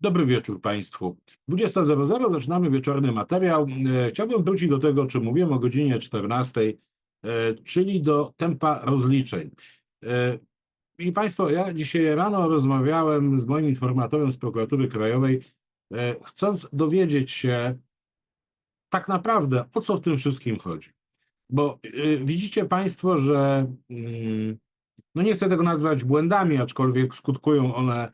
Dobry wieczór Państwu. 20.00 zaczynamy wieczorny materiał. E, Chciałbym wrócić do tego, czym mówiłem o godzinie 14, e, czyli do tempa rozliczeń. E, I Państwo, ja dzisiaj rano rozmawiałem z moim informatorem z prokuratury krajowej, chcąc dowiedzieć się tak naprawdę, o co w tym wszystkim chodzi. Bo widzicie Państwo, że mm, no nie chcę tego nazwać błędami, aczkolwiek skutkują one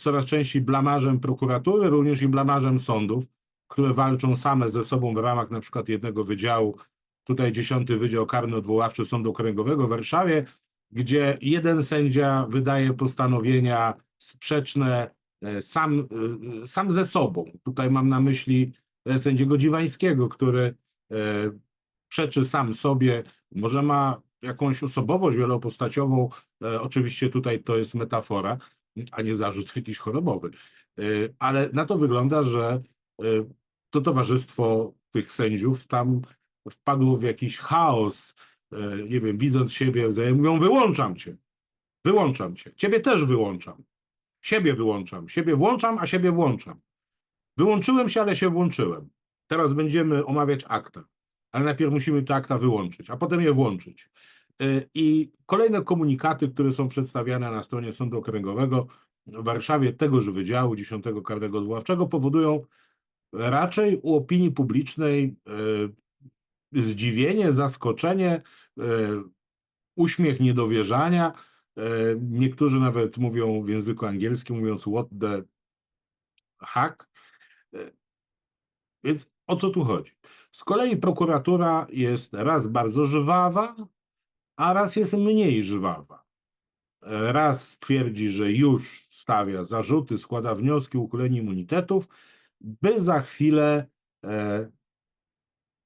coraz częściej blamażem prokuratury, również i blamażem sądów, które walczą same ze sobą w ramach na przykład jednego wydziału, tutaj 10 Wydział Karny Odwoławczy Sądu Okręgowego w Warszawie, gdzie jeden sędzia wydaje postanowienia sprzeczne e, sam, e, sam ze sobą. Tutaj mam na myśli e, sędziego Dziwańskiego, który e, przeczy sam sobie, może ma jakąś osobowość wielopostaciową, e, oczywiście tutaj to jest metafora, a nie zarzut jakiś chorobowy, E, ale na to wygląda, że e, to towarzystwo tych sędziów tam wpadło w jakiś chaos, e, nie wiem, widząc siebie wzajem, mówią wyłączam cię, wyłączam cię, ciebie też wyłączam, siebie wyłączam, siebie włączam, a siebie włączam. Wyłączyłem się, ale się włączyłem. Teraz będziemy omawiać akta, ale najpierw musimy te akta wyłączyć, a potem je włączyć. Y, I kolejne komunikaty, które są przedstawiane na stronie Sądu Okręgowego w Warszawie tegoż Wydziału 10 Karnego Odwoławczego powodują raczej u opinii publicznej y, zdziwienie, zaskoczenie, y, uśmiech niedowierzania. Niektórzy nawet mówią w języku angielskim, mówiąc what the hack. Więc o co tu chodzi? Z kolei prokuratura jest raz bardzo żwawa, a raz jest mniej żwawa. Raz twierdzi, że już stawia zarzuty, składa wnioski o uchylenie immunitetów, by za chwilę e,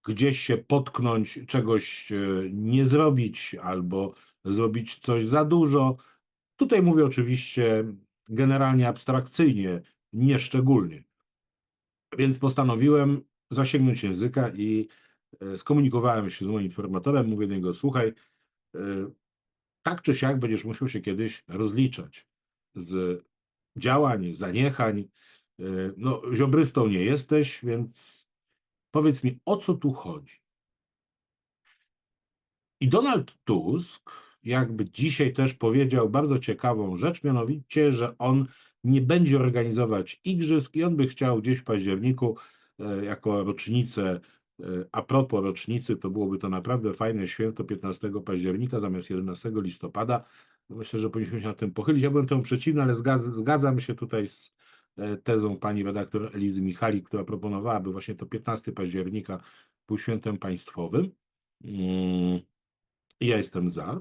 gdzieś się potknąć, czegoś e, nie zrobić albo zrobić coś za dużo. Tutaj mówię oczywiście generalnie abstrakcyjnie, nieszczególnie. Więc postanowiłem zasięgnąć języka i e, skomunikowałem się z moim informatorem. Mówię do niego, słuchaj, tak czy siak będziesz musiał się kiedyś rozliczać z działań, zaniechań. E, No, ziobrystą nie jesteś, więc powiedz mi, o co tu chodzi? I Donald Tusk jakby dzisiaj też powiedział bardzo ciekawą rzecz, mianowicie, że on nie będzie organizować igrzysk i on by chciał gdzieś w październiku e, jako rocznicę, e, a propos rocznicy, to byłoby to naprawdę fajne święto 15 października zamiast 11 listopada. Myślę, że powinniśmy się nad tym pochylić. Ja byłem temu przeciwny, ale zgadzam, się tutaj z e, tezą pani redaktor Elizy Michalik, która proponowała, by właśnie to 15 października był świętem państwowym. Mm, Ja jestem za.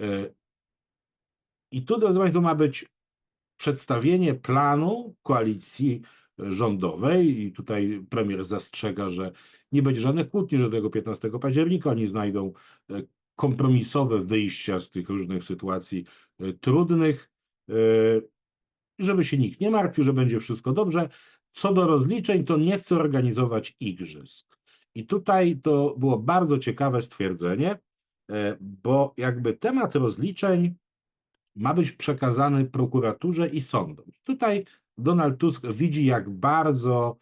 E, I tu, drodzy Państwo, ma być przedstawienie planu koalicji rządowej i tutaj premier zastrzega, że nie będzie żadnych kłótni, że tego 15 października oni znajdą e, kompromisowe wyjścia z tych różnych sytuacji e, trudnych, e, żeby się nikt nie martwił, że będzie wszystko dobrze. Co do rozliczeń, to nie chce organizować igrzysk. I tutaj to było bardzo ciekawe stwierdzenie, bo jakby temat rozliczeń ma być przekazany prokuraturze i sądom. Tutaj Donald Tusk widzi, jak bardzo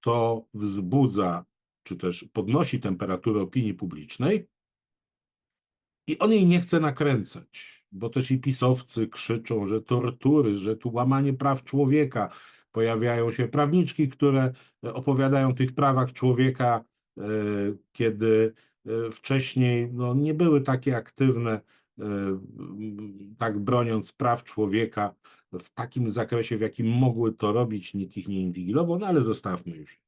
to wzbudza, czy też podnosi temperaturę opinii publicznej, i on jej nie chce nakręcać, bo też i pisowcy krzyczą, że tortury, że tu łamanie praw człowieka. Pojawiają się prawniczki, które e, opowiadają o tych prawach człowieka, e, kiedy e, wcześniej no, nie były takie aktywne, tak broniąc praw człowieka w takim zakresie, w jakim mogły to robić, nikt ich nie inwigilował, no ale zostawmy już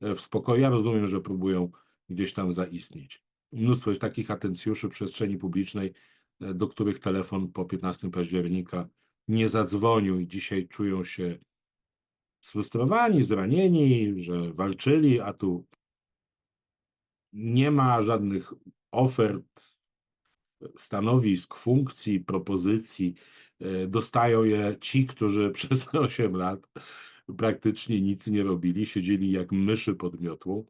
e, w spokoju. Ja rozumiem, że próbują gdzieś tam zaistnieć. Mnóstwo jest takich atencjuszy przestrzeni publicznej, e, do których telefon po 15 października nie zadzwonił i dzisiaj czują się sfrustrowani, zranieni, że walczyli, a tu nie ma żadnych ofert, stanowisk, funkcji, propozycji. E, Dostają je ci, którzy przez te 8 lat praktycznie nic nie robili, siedzieli jak myszy pod miotłą.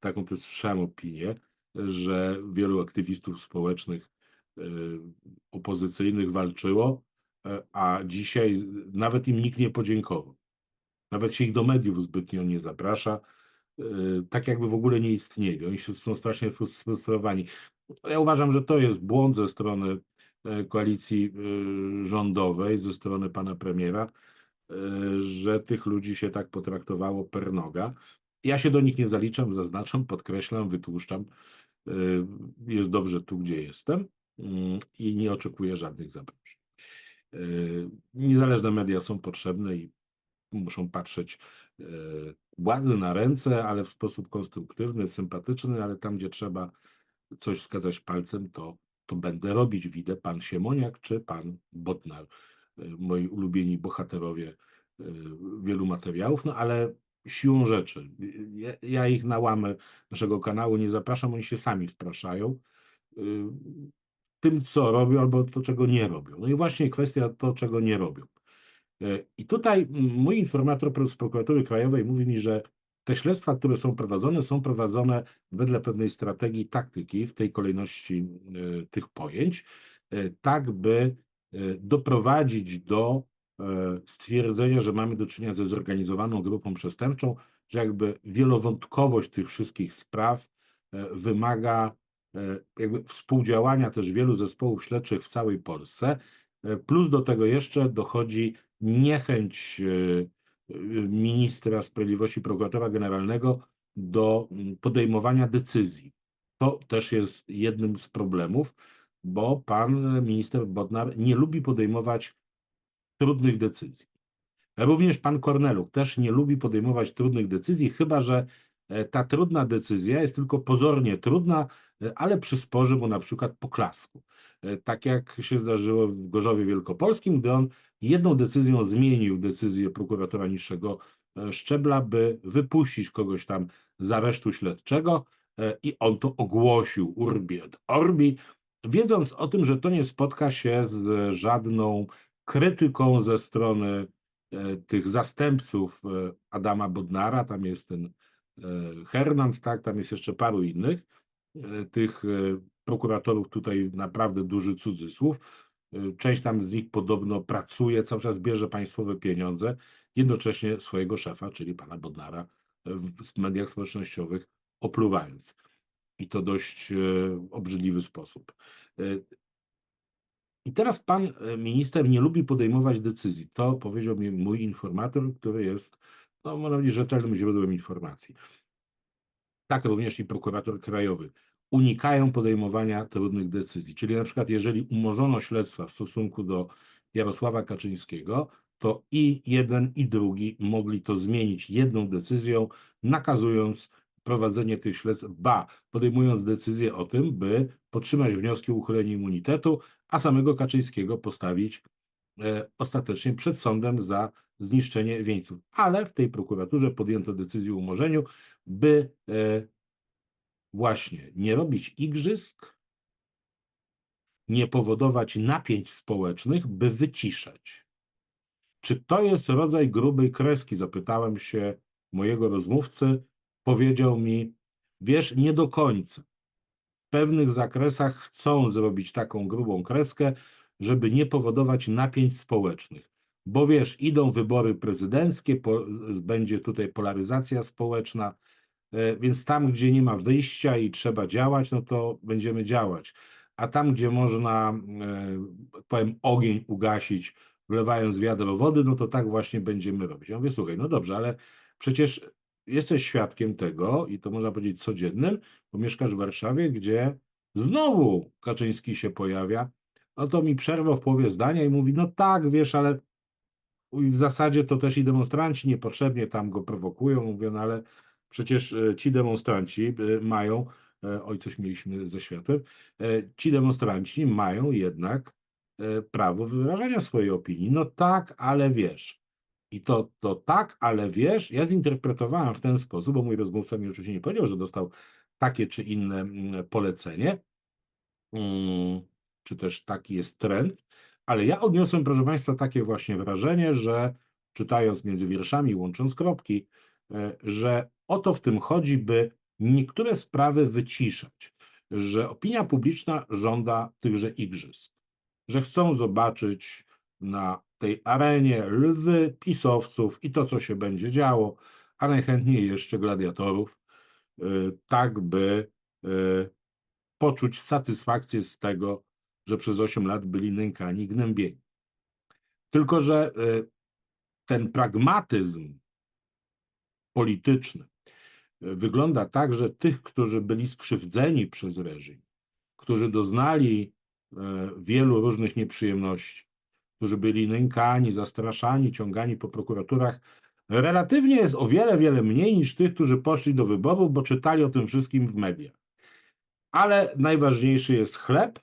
Taką też słyszałem opinię, że wielu aktywistów społecznych e, opozycyjnych walczyło, e, a dzisiaj nawet im nikt nie podziękował. Nawet się ich do mediów zbytnio nie zaprasza, tak jakby w ogóle nie istnieli. Oni się są strasznie frus- sfrustrowani. Ja uważam, że to jest błąd ze strony e, koalicji e, rządowej, ze strony pana premiera, e, że tych ludzi się tak potraktowało per noga. Ja się do nich nie zaliczam, zaznaczam, podkreślam, wytłuszczam. Jest dobrze tu, gdzie jestem i nie oczekuję żadnych zaproszeń. Niezależne media są potrzebne i muszą patrzeć władzy na ręce, ale w sposób konstruktywny, sympatyczny, ale tam, gdzie trzeba coś wskazać palcem, to, to będę robić. Widzę pan Siemoniak czy pan Bodnar, e, moi ulubieni bohaterowie e, wielu materiałów, no ale siłą rzeczy, ja, ja ich na łamę naszego kanału nie zapraszam, oni się sami wpraszają y, tym, co robią, albo to, czego nie robią. No i właśnie kwestia to, czego nie robią. E, I tutaj mój informator z prokuratury krajowej mówi mi, że te śledztwa, które są prowadzone, są prowadzone wedle pewnej strategii taktyki w tej kolejności e, tych pojęć, e, tak by doprowadzić do stwierdzenia, że mamy do czynienia ze zorganizowaną grupą przestępczą, że jakby wielowątkowość tych wszystkich spraw wymaga jakby współdziałania też wielu zespołów śledczych w całej Polsce. Plus do tego jeszcze dochodzi niechęć e, e, ministra sprawiedliwości, prokuratora generalnego do mm, podejmowania decyzji. To też jest jednym z problemów, bo pan minister Bodnar nie lubi podejmować trudnych decyzji. Również pan Korneluk też nie lubi podejmować trudnych decyzji, chyba że e, ta trudna decyzja jest tylko pozornie trudna, ale przysporzy mu na przykład poklasku. Tak jak się zdarzyło w Gorzowie Wielkopolskim, gdy on jedną decyzją zmienił decyzję prokuratora niższego e, szczebla, by wypuścić kogoś tam z aresztu śledczego e, i on to ogłosił urbi et orbi, wiedząc o tym, że to nie spotka się z żadną krytyką ze strony e, tych zastępców Adama Bodnara, tam jest ten Hernand, tak, tam jest jeszcze paru innych, tych prokuratorów tutaj naprawdę duży cudzysłów. E, Część tam z nich podobno pracuje, cały czas bierze państwowe pieniądze, jednocześnie swojego szefa, czyli pana Bodnara, e, w mediach społecznościowych opluwając. I to dość e, obrzydliwy sposób. I teraz pan minister nie lubi podejmować decyzji. To powiedział mi mój informator, który jest, no, można powiedzieć, rzetelnym źródłem informacji. Tak również i prokurator krajowy. Unikają podejmowania trudnych decyzji. Czyli na przykład, jeżeli umorzono śledztwa w stosunku do Jarosława Kaczyńskiego, to i jeden, i drugi mogli to zmienić jedną decyzją, nakazując prowadzenie tych śledztw, ba, podejmując decyzję o tym, by podtrzymać wnioski o uchylenie immunitetu, a samego Kaczyńskiego postawić e, ostatecznie przed sądem za zniszczenie wieńców. Ale w tej prokuraturze podjęto decyzję o umorzeniu, by e, właśnie nie robić igrzysk, nie powodować napięć społecznych, by wyciszać. Czy to jest rodzaj grubej kreski? Zapytałem się mojego rozmówcy. Powiedział mi, wiesz, nie do końca. W pewnych zakresach chcą zrobić taką grubą kreskę, żeby nie powodować napięć społecznych. Bo wiesz, idą wybory prezydenckie, po, będzie tutaj polaryzacja społeczna, więc tam, gdzie nie ma wyjścia i trzeba działać, no to będziemy działać. A tam, gdzie można, e, powiem, ogień ugasić, wlewając wiadro wody, no to tak właśnie będziemy robić. Ja mówię, słuchaj, no dobrze, ale przecież jesteś świadkiem tego, i to można powiedzieć codziennym, bo mieszkasz w Warszawie, gdzie znowu Kaczyński się pojawia, no to mi przerwał w połowie zdania i mówi, no tak, wiesz, ale w zasadzie to też i demonstranci niepotrzebnie tam go prowokują. Mówię, no ale przecież e, ci demonstranci e, mają, e, oj, coś mieliśmy ze światłem, ci demonstranci mają jednak prawo wyrażania swojej opinii. No tak, ale wiesz. I to, to tak, ale wiesz, ja zinterpretowałem w ten sposób, bo mój rozmówca mi oczywiście nie powiedział, że dostał takie czy inne mm, polecenie, mm, czy też taki jest trend, ale ja odniosłem, proszę Państwa, takie właśnie wrażenie, że czytając między wierszami, łącząc kropki, że o to w tym chodzi, by niektóre sprawy wyciszać, że opinia publiczna żąda tychże igrzysk, że chcą zobaczyć na tej arenie lwy pisowców i to, co się będzie działo, a najchętniej jeszcze gladiatorów, y, tak by y, poczuć satysfakcję z tego, że przez 8 lat byli nękani gnębieni. Tylko, że y, ten pragmatyzm polityczny wygląda tak, że tych, którzy byli skrzywdzeni przez reżim, którzy doznali e, wielu różnych nieprzyjemności, którzy byli nękani, zastraszani, ciągani po prokuraturach, relatywnie jest o wiele, wiele mniej niż tych, którzy poszli do wyborów, bo czytali o tym wszystkim w mediach. Ale najważniejszy jest chleb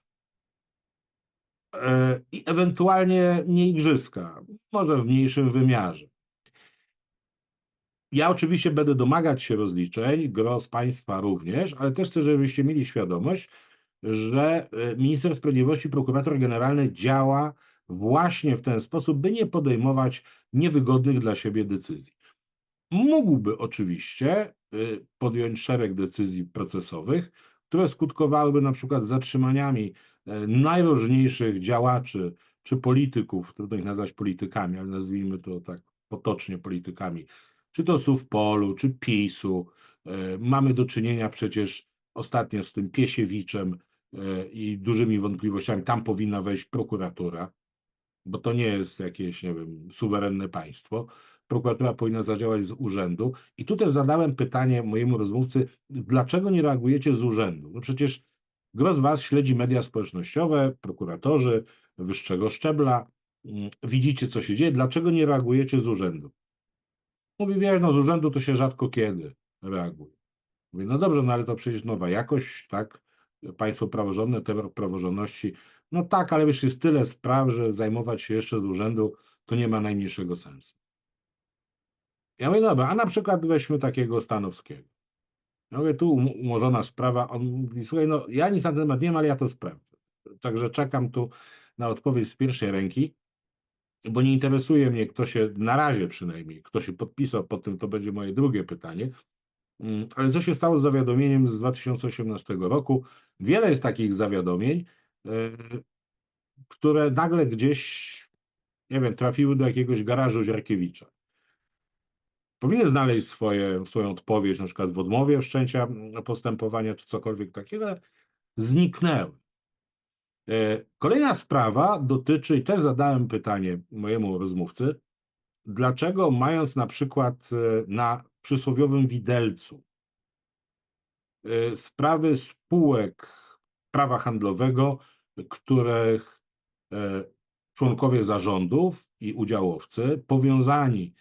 e, i ewentualnie nie igrzyska, może w mniejszym wymiarze. Ja oczywiście będę domagać się rozliczeń, gro z Państwa również, ale też chcę, żebyście mieli świadomość, że e, minister sprawiedliwości, prokurator generalny działa właśnie w ten sposób, by nie podejmować niewygodnych dla siebie decyzji. Mógłby oczywiście e, podjąć szereg decyzji procesowych, które skutkowałyby na przykład zatrzymaniami e, najróżniejszych działaczy czy polityków, trudno ich nazwać politykami, ale nazwijmy to tak potocznie politykami, czy to Suwpolu, czy PiSu. E, mamy do czynienia przecież ostatnio z tym Piesiewiczem e, i dużymi wątpliwościami. Tam powinna wejść prokuratura, bo to nie jest jakieś, nie wiem, suwerenne państwo. Prokuratura powinna zadziałać z urzędu. I tu też zadałem pytanie mojemu rozmówcy, dlaczego nie reagujecie z urzędu? No przecież gro z was śledzi media społecznościowe, prokuratorzy wyższego szczebla, mm, widzicie, co się dzieje, dlaczego nie reagujecie z urzędu? Mówi, wiesz, no z urzędu to się rzadko kiedy reaguje. Mówię, no dobrze, no ale to przecież nowa jakość, tak? Państwo praworządne, terror praworządności. No tak, ale wiesz, jest tyle spraw, że zajmować się jeszcze z urzędu to nie ma najmniejszego sensu. Ja mówię, dobra, a na przykład weźmy takiego Stanowskiego. Ja mówię, tu umorzona sprawa, on mówi, słuchaj, no ja nic na ten temat nie wiem, ale ja to sprawdzę. Także czekam tu na odpowiedź z pierwszej ręki bo nie interesuje mnie, kto się, na razie przynajmniej, kto się podpisał pod tym, to będzie moje drugie pytanie. Mm, ale co się stało z zawiadomieniem z 2018 roku? Wiele jest takich zawiadomień, e, które nagle gdzieś, nie wiem, trafiły do jakiegoś garażu Ziarkiewicza. Powinny znaleźć swoje, swoją odpowiedź, na przykład w odmowie wszczęcia postępowania, czy cokolwiek takiego, ale zniknęły. E, kolejna sprawa dotyczy, i też zadałem pytanie mojemu rozmówcy, dlaczego mając na przykład e, na przysłowiowym widelcu e, sprawy spółek prawa handlowego, których członkowie zarządów i udziałowcy powiązani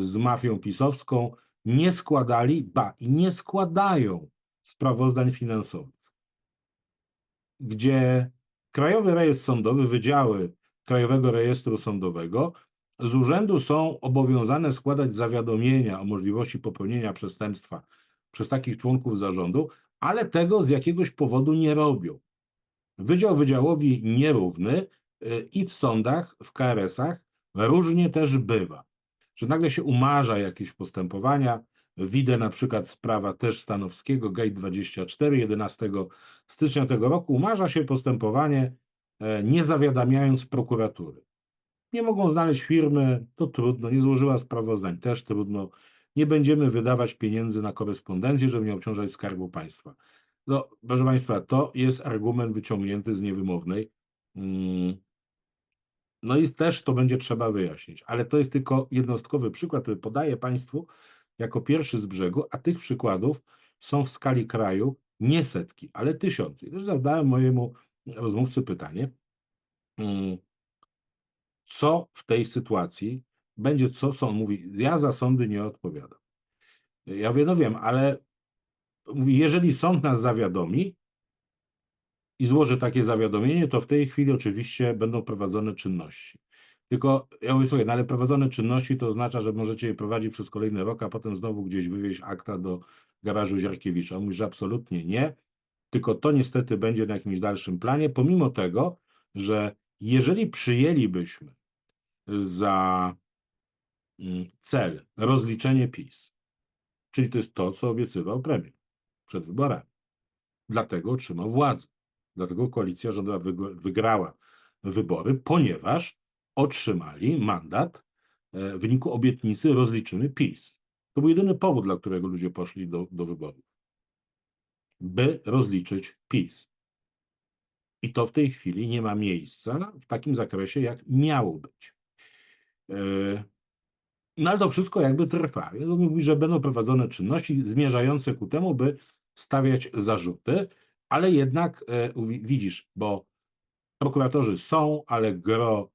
z mafią pisowską nie składali, ba i nie składają sprawozdań finansowych, gdzie Krajowy Rejestr Sądowy, wydziały Krajowego Rejestru Sądowego z urzędu są obowiązane składać zawiadomienia o możliwości popełnienia przestępstwa przez takich członków zarządu, ale tego z jakiegoś powodu nie robią. Wydział Wydziałowi nierówny y, i w sądach, w KRS-ach różnie też bywa, że nagle się umarza jakieś postępowania, Widzę na przykład sprawa też Stanowskiego, Gate 24, 11 stycznia tego roku, umarza się postępowanie e, nie zawiadamiając prokuratury. Nie mogą znaleźć firmy, to trudno, nie złożyła sprawozdań, też trudno. Nie będziemy wydawać pieniędzy na korespondencję, żeby nie obciążać skarbu państwa. No, proszę Państwa, to jest argument wyciągnięty z niewymownej. Mm. No i też to będzie trzeba wyjaśnić, ale to jest tylko jednostkowy przykład, który podaję Państwu, jako pierwszy z brzegu, a tych przykładów są w skali kraju nie setki, ale tysiące. I też zadałem mojemu rozmówcy pytanie, mm, co w tej sytuacji będzie, co sąd mówi, ja za sądy nie odpowiadam. Ja mówię, no wiem, ale mówi, jeżeli sąd nas zawiadomi i złoży takie zawiadomienie, to w tej chwili oczywiście będą prowadzone czynności. Tylko ja mówię, słuchaj, no ale prowadzone czynności to oznacza, że możecie je prowadzić przez kolejny rok, a potem znowu gdzieś wywieźć akta do garażu Ziarkiewicza. On mówi, że absolutnie nie, tylko to niestety będzie na jakimś dalszym planie, pomimo tego, że jeżeli przyjęlibyśmy za mm, cel rozliczenie PiS, czyli to jest to, co obiecywał premier przed wyborami, dlatego otrzymał władzę. Dlatego koalicja rządowa wygrała wybory, ponieważ otrzymali mandat e, w wyniku obietnicy rozliczymy PiS. To był jedyny powód, dla którego ludzie poszli do, do wyborów. By rozliczyć PiS. I to w tej chwili nie ma miejsca w takim zakresie, jak miało być. E, No ale to wszystko jakby trwa. On mówi, że będą prowadzone czynności zmierzające ku temu, by stawiać zarzuty, ale jednak e, widzisz, bo prokuratorzy są, ale gro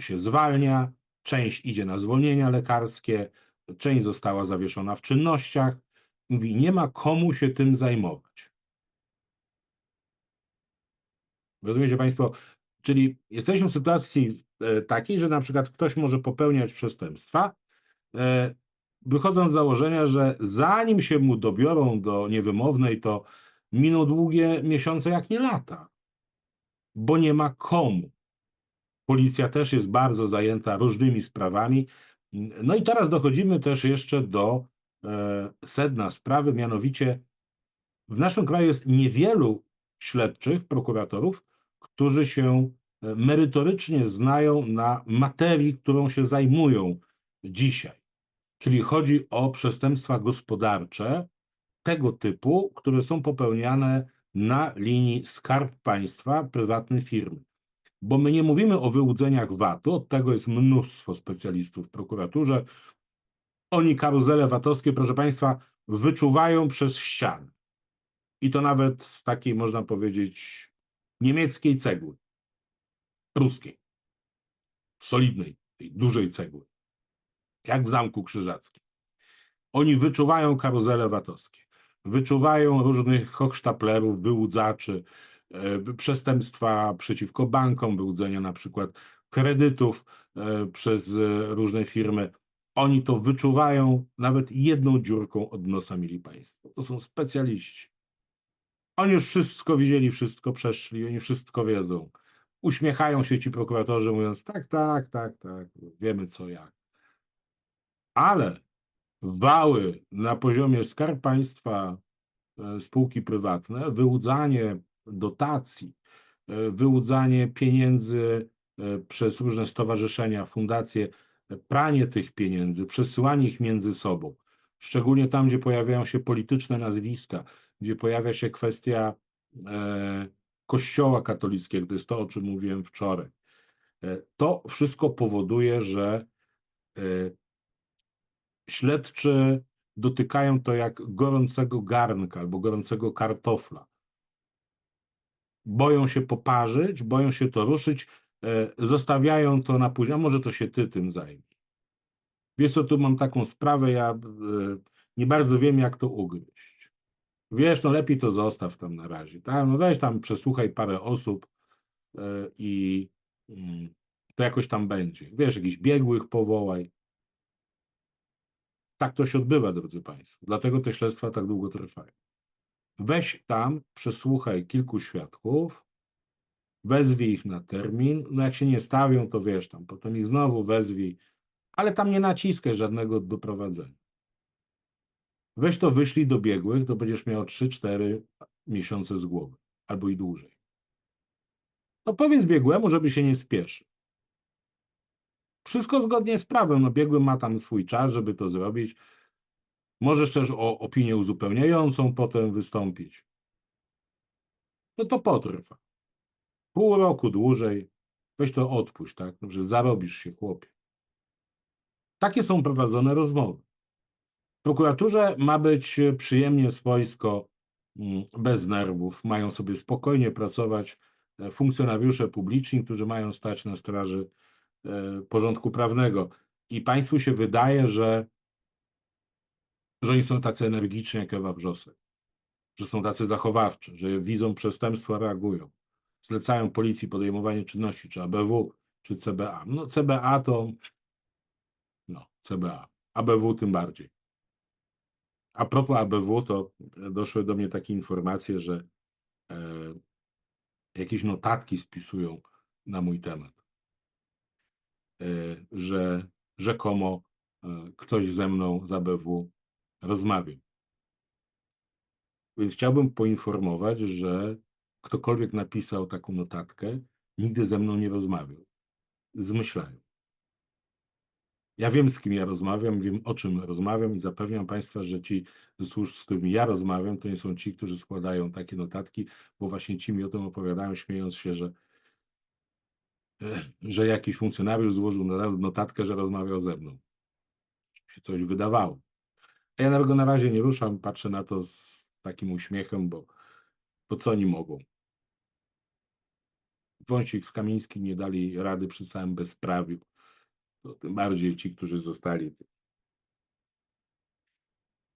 się zwalnia, część idzie na zwolnienia lekarskie, część została zawieszona w czynnościach. Mówi, nie ma komu się tym zajmować. Rozumiecie Państwo? Czyli jesteśmy w sytuacji e, takiej, że na przykład ktoś może popełniać przestępstwa, e, wychodząc z założenia, że zanim się mu dobiorą do niewymownej, to miną długie miesiące, jak nie lata, bo nie ma komu. Policja też jest bardzo zajęta różnymi sprawami. No i teraz dochodzimy też jeszcze do e, sedna sprawy, mianowicie w naszym kraju jest niewielu śledczych, prokuratorów, którzy się e, merytorycznie znają na materii, którą się zajmują dzisiaj. Czyli chodzi o przestępstwa gospodarcze tego typu, które są popełniane na linii skarb państwa, prywatne firmy. Bo my nie mówimy o wyłudzeniach VAT-u, od tego jest mnóstwo specjalistów w prokuraturze. Oni karuzele VAT-owskie, proszę Państwa, wyczuwają przez ścianę. I to nawet z takiej, można powiedzieć, niemieckiej cegły, pruskiej, solidnej, tej dużej cegły, jak w Zamku Krzyżackim. Oni wyczuwają karuzele VAT-owskie, wyczuwają różnych hochsztaplerów, wyłudzaczy, przestępstwa przeciwko bankom, wyłudzenia na przykład kredytów e, przez e, różne firmy. Oni to wyczuwają nawet jedną dziurką od nosa, mieli Państwo. To są specjaliści. Oni już wszystko widzieli, wszystko przeszli, oni wszystko wiedzą. Uśmiechają się ci prokuratorzy, mówiąc: tak, tak, tak, tak, wiemy co jak. Ale wały na poziomie skarb państwa, e, spółki prywatne, wyłudzanie dotacji, e, wyłudzanie pieniędzy e, przez różne stowarzyszenia, fundacje, pranie tych pieniędzy, przesyłanie ich między sobą, szczególnie tam, gdzie pojawiają się polityczne nazwiska, gdzie pojawia się kwestia e, Kościoła katolickiego, to jest to, o czym mówiłem wczoraj. E, to wszystko powoduje, że e, śledczy dotykają to jak gorącego garnka albo gorącego kartofla. Boją się poparzyć, boją się to ruszyć, e, zostawiają to na później, a może to się ty tym zajmie. Wiesz co, tu mam taką sprawę, ja e, nie bardzo wiem, jak to ugryźć. Wiesz, no lepiej to zostaw tam na razie. Tak? No weź tam, przesłuchaj parę osób e, i mm, to jakoś tam będzie. Wiesz, jakichś biegłych powołaj. Tak to się odbywa, drodzy Państwo. Dlatego te śledztwa tak długo trwają. Weź tam, przesłuchaj kilku świadków, wezwij ich na termin. No jak się nie stawią, to wiesz tam, potem ich znowu wezwij, ale tam nie naciskaj żadnego doprowadzenia. Weź to wyślij do biegłych, to będziesz miał 3-4 miesiące z głowy, albo i dłużej. No powiedz biegłemu, żeby się nie spieszył. Wszystko zgodnie z prawem. No biegły ma tam swój czas, żeby to zrobić. Możesz też o opinię uzupełniającą potem wystąpić. No to potrwa. Pół roku dłużej. Weź to odpuść, tak? Dobrze, zarobisz się, chłopie. Takie są prowadzone rozmowy. W prokuraturze ma być przyjemnie swojsko, mm, bez nerwów. Mają sobie spokojnie pracować e, funkcjonariusze publiczni, którzy mają stać na straży e, porządku prawnego. I państwu się wydaje, że, że oni są tacy energiczni jak Ewa Wrzosek, że są tacy zachowawczy, że widzą przestępstwa, reagują. Zlecają policji podejmowanie czynności, czy ABW, czy CBA. No CBA to, no CBA, ABW tym bardziej. A propos ABW, to doszły do mnie takie informacje, że e, jakieś notatki spisują na mój temat. E, że rzekomo e, ktoś ze mną z ABW rozmawiał. Więc chciałbym poinformować, że ktokolwiek napisał taką notatkę, nigdy ze mną nie rozmawiał. zmyślają. Ja wiem, z kim ja rozmawiam, wiem, o czym rozmawiam i zapewniam Państwa, że ci służb, z którymi ja rozmawiam, to nie są ci, którzy składają takie notatki, bo właśnie ci mi o tym opowiadają, śmiejąc się, że, e, że jakiś funkcjonariusz złożył notatkę, że rozmawiał ze mną. Się coś wydawało. Ja go na razie nie ruszam, patrzę na to z takim uśmiechem, bo, bo co oni mogą? Wąsik z Kamińskim nie dali rady przy całym bezprawiu. To tym bardziej ci, którzy zostali.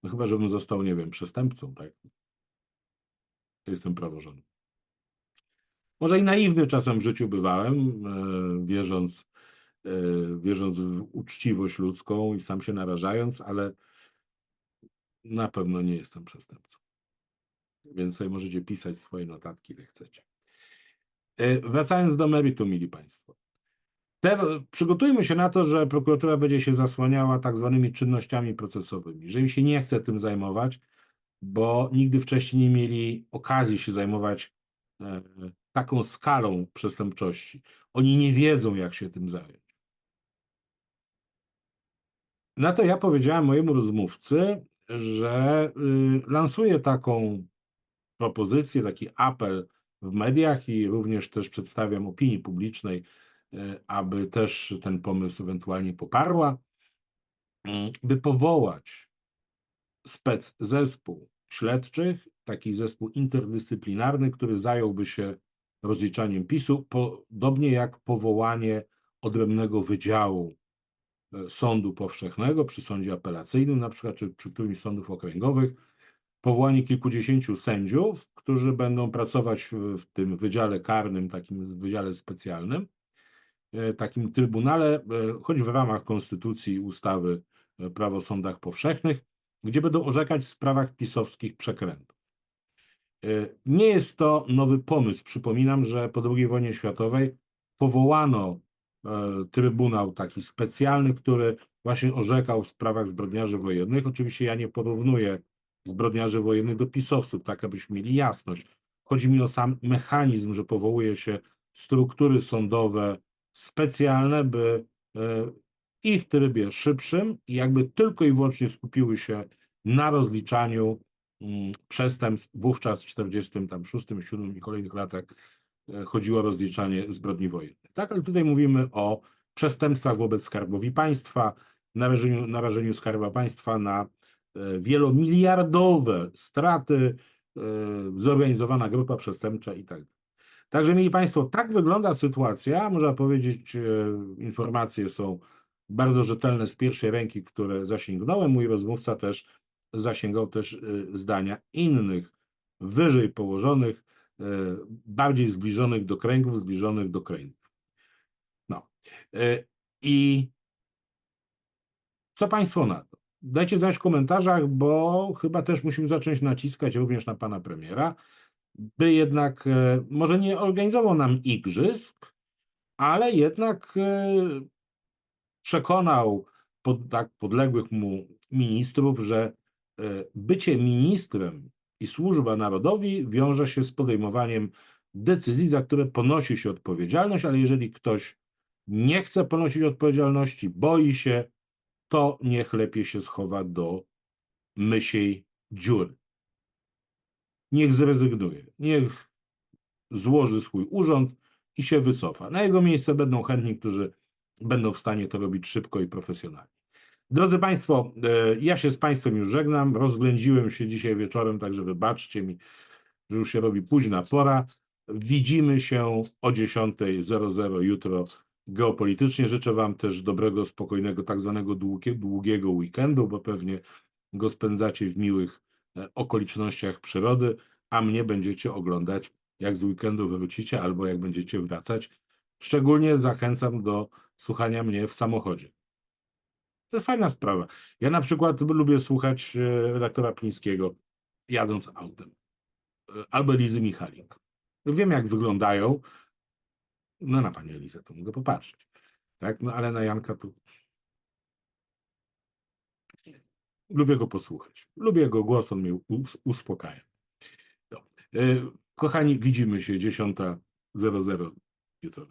No chyba, żebym został, nie wiem, przestępcą, tak? Jestem praworządny. Może i naiwny czasem w życiu bywałem, e, wierząc, e, wierząc w uczciwość ludzką i sam się narażając, ale na pewno nie jestem przestępcą. Więc sobie możecie pisać swoje notatki, ile chcecie. E, Wracając do meritum, mili Państwo. Te, przygotujmy się na to, że prokuratura będzie się zasłaniała tak zwanymi czynnościami procesowymi, że im się nie chce tym zajmować, bo nigdy wcześniej nie mieli okazji się zajmować e, taką skalą przestępczości. Oni nie wiedzą, jak się tym zająć. Na to ja powiedziałem mojemu rozmówcy, że y, lansuję taką propozycję, taki apel w mediach i również też przedstawiam opinii publicznej, y, aby też ten pomysł ewentualnie poparła, mm, by powołać spec zespół śledczych, taki zespół interdyscyplinarny, który zająłby się rozliczaniem PiSu, podobnie jak powołanie odrębnego wydziału sądu powszechnego przy sądzie apelacyjnym, na przykład, czy przy którymś sądów okręgowych, powołanie kilkudziesięciu sędziów, którzy będą pracować w, tym wydziale karnym, takim wydziale specjalnym, e, takim trybunale, e, choć w ramach konstytucji i ustawy e, prawo o sądach powszechnych, gdzie będą orzekać w sprawach pisowskich przekrętów. E, Nie jest to nowy pomysł. Przypominam, że po II wojnie światowej powołano e, trybunał taki specjalny, który właśnie orzekał w sprawach zbrodniarzy wojennych. Oczywiście ja nie porównuję zbrodniarzy wojennych do pisowców, tak abyśmy mieli jasność. Chodzi mi o sam mechanizm, że powołuje się struktury sądowe specjalne, by e, i w trybie szybszym, i jakby tylko i wyłącznie skupiły się na rozliczaniu mm, przestępstw. Wówczas w 46, 7 i kolejnych latach e, chodziło o rozliczanie zbrodni wojennych. Tak, ale tutaj mówimy o przestępstwach wobec skarbowi państwa, narażeniu, narażeniu skarba państwa na e, wielomiliardowe straty, e, zorganizowana grupa przestępcza i tak. Także, mieli Państwo, tak wygląda sytuacja. Można powiedzieć, e, informacje są bardzo rzetelne z pierwszej ręki, które zasięgnąłem. Mój rozmówca też zasięgał też zdania innych, wyżej położonych, bardziej zbliżonych do kręgów, zbliżonych do kręgów. No. E, I co Państwo na to? Dajcie znać w komentarzach, bo chyba też musimy zacząć naciskać również na pana premiera, by jednak e, może nie organizował nam igrzysk, ale jednak e, przekonał pod, tak, podległych mu ministrów, że e, bycie ministrem i służba narodowi wiąże się z podejmowaniem decyzji, za które ponosi się odpowiedzialność, ale jeżeli ktoś nie chce ponosić odpowiedzialności, boi się, to niech lepiej się schowa do mysiej dziury. Niech zrezygnuje, niech złoży swój urząd i się wycofa. Na jego miejsce będą chętni, którzy będą w stanie to robić szybko i profesjonalnie. Drodzy Państwo, e, ja się z Państwem już żegnam. Rozględziłem się dzisiaj wieczorem, także wybaczcie mi, że już się robi późna pora. Widzimy się o 10.00 jutro geopolitycznie. Życzę Wam też dobrego, spokojnego, tak zwanego długie, długiego weekendu, bo pewnie go spędzacie w miłych e, okolicznościach przyrody, a mnie będziecie oglądać, jak z weekendu wrócicie albo jak będziecie wracać. Szczególnie zachęcam do słuchania mnie w samochodzie. To jest fajna sprawa. Ja na przykład lubię słuchać e, redaktora Plińskiego jadąc autem. E, Albo Elizy Michalik. Wiem, jak wyglądają. No na panią Elizę to mogę popatrzeć. Tak? No ale na Janka to lubię go posłuchać. Lubię jego głos, on mnie us- uspokaja. E, Kochani, widzimy się 10.00 jutro.